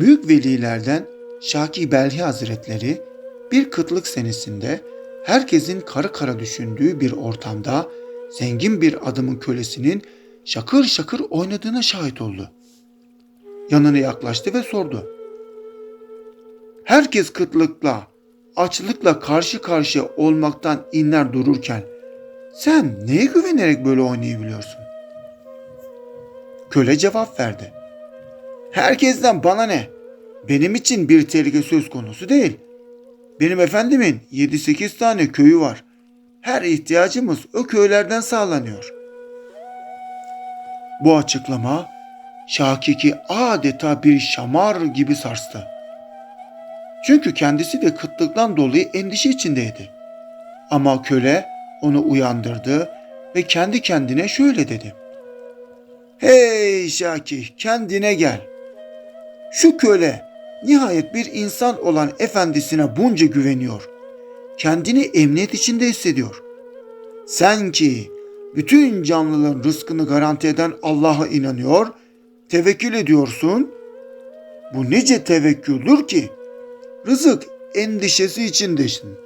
Büyük velilerden Şaki Belhi Hazretleri bir kıtlık senesinde herkesin karı kara düşündüğü bir ortamda zengin bir adamın kölesinin şakır şakır oynadığına şahit oldu. Yanına yaklaştı ve sordu. Herkes kıtlıkla, açlıkla karşı karşıya olmaktan inler dururken sen neye güvenerek böyle oynayabiliyorsun? Köle cevap verdi. Herkesten bana ne? Benim için bir tehlike söz konusu değil. Benim efendimin 7-8 tane köyü var. Her ihtiyacımız o köylerden sağlanıyor. Bu açıklama Şakik'i adeta bir şamar gibi sarstı. Çünkü kendisi de kıtlıktan dolayı endişe içindeydi. Ama köle onu uyandırdı ve kendi kendine şöyle dedi. Hey Şaki kendine gel. Şu köle nihayet bir insan olan efendisine bunca güveniyor. Kendini emniyet içinde hissediyor. Sen ki bütün canlıların rızkını garanti eden Allah'a inanıyor, tevekkül ediyorsun. Bu nice tevekküldür ki rızık endişesi içindesin.